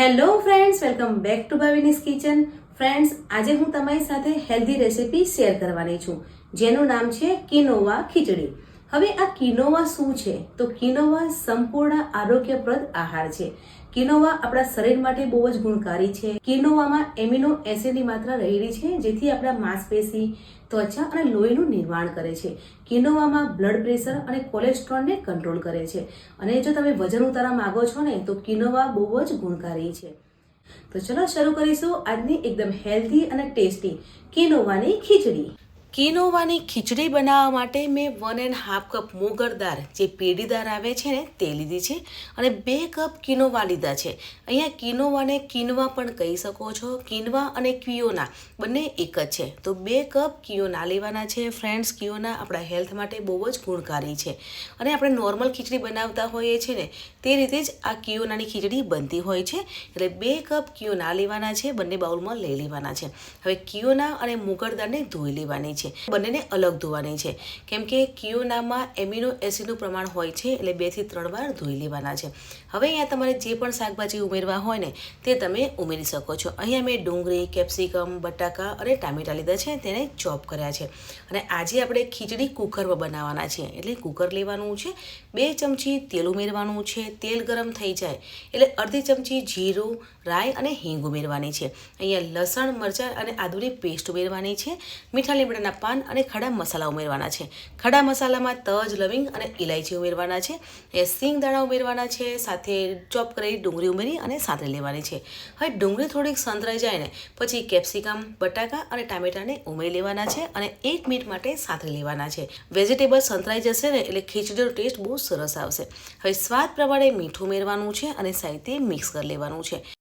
Hello friends welcome back to Bhavini's kitchen friends આજે હું તમારી સાથે હેલ્ધી રેસીપી શેર કરવાની છું, જેનું નામ છે કિનોવા ખીચડી. હવે આ કિનોવા શું છે? તો કિનોવા સંપૂર્ણ આરોગ્યપ્રદ આહાર છે. કિનોવા આપણા શરીર માટે બહુ જ ગુણકારી છે. કિનોવામાં એમિનો એસિડની માત્રા રહેલી છે, જેથી આપણા માંસપેશી, ત્વચા અને લોહીનું નિર્માણ કરે છે. કિનોવામાં બ્લડ પ્રેશર અને કોલેસ્ટ્રોલને કંટ્રોલ કરે છે. અને જો તમે વજન ઉતારવા માગો છો ને, તો કિનોવા બહુ જ ગુણકારી છે. તો ચલો શરૂ કરીશું આજની એકદમ હેલ્ધી અને ટેસ્ટી કિનોવાની ખીચડી. કિનોવાની ખીચડી બનાવવા માટે મેં વન એન્ડ હાફ કપ મોગર જે પેઢીદાર આવે છે ને, તે લીધી છે અને બે કપ કિનોવા લીધા છે. અહીંયા કિનોવાને કિનવા પણ કહી શકો છો. કિનવા અને ક્વિયોના બંને એક જ છે. તો બે કપ કિયોના લેવાના છે. ફ્રેન્ડ્સ કિયોના આપણા હેલ્થ માટે બહુ જ ગુણકારી છે. અને આપણે નોર્મલ ખીચડી બનાવતા હોઈએ છીએ ને, તે રીતે જ આ કિયોનાની ખીચડી બનતી હોય છે. એટલે બે કપ કિયોના લેવાના છે, બંને બાઉલમાં લઈ લેવાના છે. હવે કિયોના અને મુગર દાળને ધોઈ લેવાની છે. બંનેને અલગ ધોવાની છે. કેમ કે કિયોનામાં એમિનો એસિડનું પ્રમાણ હોય છે એટલે બેથી ત્રણ વાર ધોઈ લેવાના છે. હવે અહીંયા તમારે જે પણ શાકભાજી ઉમેરવા હોય ને, તે તમે ઉમેરી શકો છો. અહીંયા મેં ડુંગળી, કેપ્સિકમ, બટાકા અને ટામેટા લીધા છે, તેને ચોપ કર્યા છે. અને આજે આપણે ખીચડી કુકરમાં બનાવવાના છે. એટલે કુકર લેવાનું છે, બે ચમચી તેલ ઉમેરવાનું છે. તેલ ગરમ થઈ જાય એટલે અડધી ચમચી જીરું, રાઈ અને હિંગ ઉમેરવાની છે. અહીંયા લસણ, મરચાં અને આદુની પેસ્ટ ઉમેરવાની છે. મીઠા લીમડાના પાન અને ખડા મસાલા ઉમેરવાના છે. ખડા મસાલામાં તજ, લવિંગ અને ઇલાયચી ઉમેરવાના છે. એ સિંગ દાણા ઉમેરવાના છે, સાથે ચોપ કરેલી ડુંગળી ઉમેરી અને સાથે લેવાની છે. હવે ડુંગળી થોડીક સંતરાઈ જાય ને પછી કેપ્સિકમ, બટાકા અને ટામેટાને ઉમેરી લેવાના છે અને એક મિનિટ માટે સાથે લેવાના છે. વેજીટેબલ સંતરાઈ જશે ને, એટલે ખીચડીનો ટેસ્ટ બહુ સરસ આવશે. હવે સ્વાદ પ્રમાણે મીઠું ઉમેરવાનું છે અને સાહિત્ય મિક્સ કરી લેવાનું છે.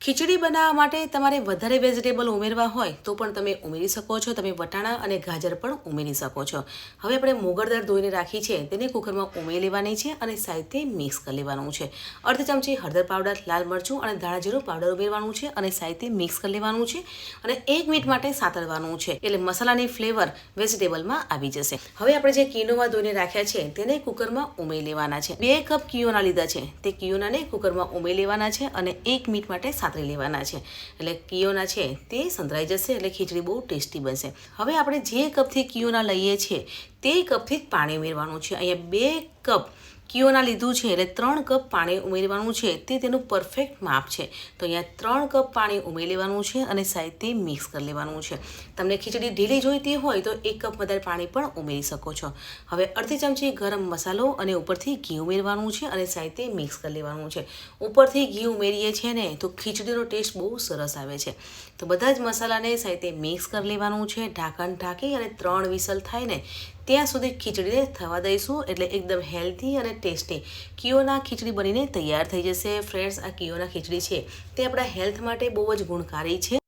ખીચડી બનાવવા માટે તમારે વધારે વેજીટેબલ ઉમેરવા હોય તો પણ તમે ઉમેરી શકો છો. તમે વટાણા અને ગાજર પણ ઉમેરી શકો છો. હવે આપણે મોગર દાળ ધોઈને રાખી છે. તેને કુકરમાં ઉમેરી લેવાની છે અને સાઈડથી મિક્સ કરી લેવાનું છે. અડધ ચમચી હળદર પાવડર, લાલ મરચું અને ધાણા જીરું પાવડર ઉમેરવાનું છે અને સાઈડથી મિક્સ કરી લેવાનું છે અને એક મિનિટ માટે સાતળવાનું છે. એટલે મસાલાની ફ્લેવર વેજીટેબલમાં આવી જશે. હવે આપણે જે કિનોવા ધોઈને રાખ્યા છે તેને કુકરમાં ઉમેરી લેવાના છે. બે કપ કિયોના લીધા છે. તે કિયોનાને કુકરમાં ઉમેરી લેવાના છે અને એક મિનિટ માટે સાતરી લેવાના છે. એટલે કિયોના છે તે સંતરાઈ જશે એટલે ખીચડી બહુ ટેસ્ટી બનશે. હવે આપણે જે કપથી કિયોના લઈએ છીએ તે કપથી જ પાણી ઉમેરવાનું છે. અહીંયા બે કપ કિયોના લીધું છે એટલે ત્રણ કપ પાણી ઉમેરવાનું છે. તે તેનું પરફેક્ટ માપ છે. તો અહીંયા ત્રણ કપ પાણી ઉમેરી લેવાનું છે અને સાથે મિક્સ કરી લેવાનું છે. તમને ખીચડી ઢીલી જોઈતી હોય તો એક કપ વધારે પાણી પણ ઉમેરી શકો છો. હવે અડધી ચમચી ગરમ મસાલો અને ઉપરથી ઘી ઉમેરવાનું છે અને સાથે મિક્સ કરી લેવાનું છે. ઉપરથી ઘી ઉમેરીએ છીએ ને તો ખીચડીનો ટેસ્ટ બહુ સરસ આવે છે. તો બધા જ મસાલાને સાથે મિક્સ કરી લેવાનું છે. ઢાંકણ ઢાંકી અને ત્રણ વિસલ થાય ને ત્યાં સુધી ખીચડીને થવા દઈશું એટલે એકદમ હેલ્ધી અને ટેસ્ટી. કિયોના ખીચડી બનીને તૈયાર થઈ જશે. ફ્રેન્ડ્સ, આ કિયોના ખીચડી છે. તે આપણા હેલ્થ માટે બહુ જ ગુણકારી છે.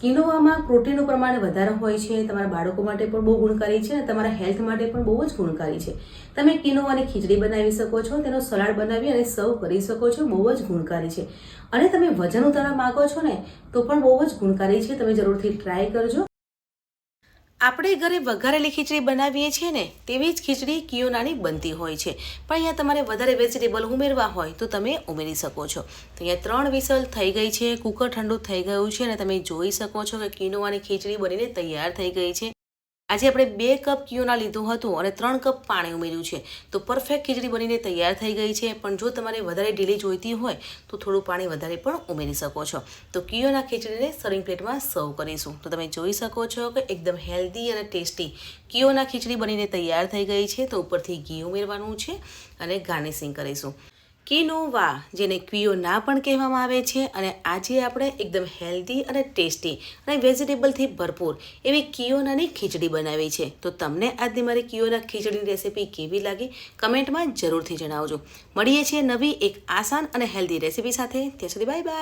કિનોવામાં પ્રોટીનનું પ્રમાણ વધારે હોય છે. તમારા બાળકો માટે પણ બહુ ગુણકારી છે અને તમારા હેલ્થ માટે પણ બહુ જ ગુણકારી છે. તમે કિનોવાની ખીચડી બનાવી શકો છો, તેનો સલાડ બનાવી અને સર્વ કરી શકો છો. બહુ જ ગુણકારી છે. અને તમે વજન ઉતારવા માંગો છો ને, તો પણ બહુ જ ગુણકારી છે. તમે જરૂરથી ટ્રાય કરજો. આપણે ઘરે વઘારેલી ખીચડી બનાવીએ છીએ ને, તેવી જ ખીચડી કિયોનાની બનતી હોય છે. પણ અહીંયા તમારે વધારે વેજીટેબલ ઉમેરવા હોય તો તમે ઉમેરી શકો છો. તો અહીંયા ત્રણ વિસલ થઈ ગઈ છે, કુકર ઠંડુ થઈ ગયું છે અને તમે જોઈ શકો છો કે કિનોવાની ખીચડી બનીને તૈયાર થઈ ગઈ છે. આજે આપણે બે કપ કિયોના લીધું હતું અને ત્રણ કપ પાણી ઉમેર્યું છે. તો પરફેક્ટ ખીચડી બનીને તૈયાર થઈ ગઈ છે. પણ જો તમારે વધારે ઢીલી જોઈતી હોય, તો થોડું પાણી વધારે પણ ઉમેરી શકો છો. તો કિયોના ખીચડીને સર્વિંગ પ્લેટમાં સર્વ કરીશું. તો તમે જોઈ શકો છો કે એકદમ હેલ્ધી અને ટેસ્ટી કિયોના ખીચડી બનીને તૈયાર થઈ ગઈ છે. તો ઉપરથી ઘી ઉમેરવાનું છે અને ગાર્નિશિંગ કરીશું. કિનોવા જેને ક્વિયો ના પણ કહેવામાં આવે છે અને આજે આપણે એકદમ હેલ્ધી અને ટેસ્ટી અને વેજીટેબલથી ભરપૂર એવી કિયોનાની ખીચડી બનાવી છે. તો તમને આજની મારી કિયોના ખીચડીની રેસીપી કેવી લાગી? કમેન્ટમાં જરૂરથી જણાવજો. મળીએ છીએ નવી એક આસાન અને હેલ્ધી રેસીપી સાથે. ત્યાં સુધી બાય બાય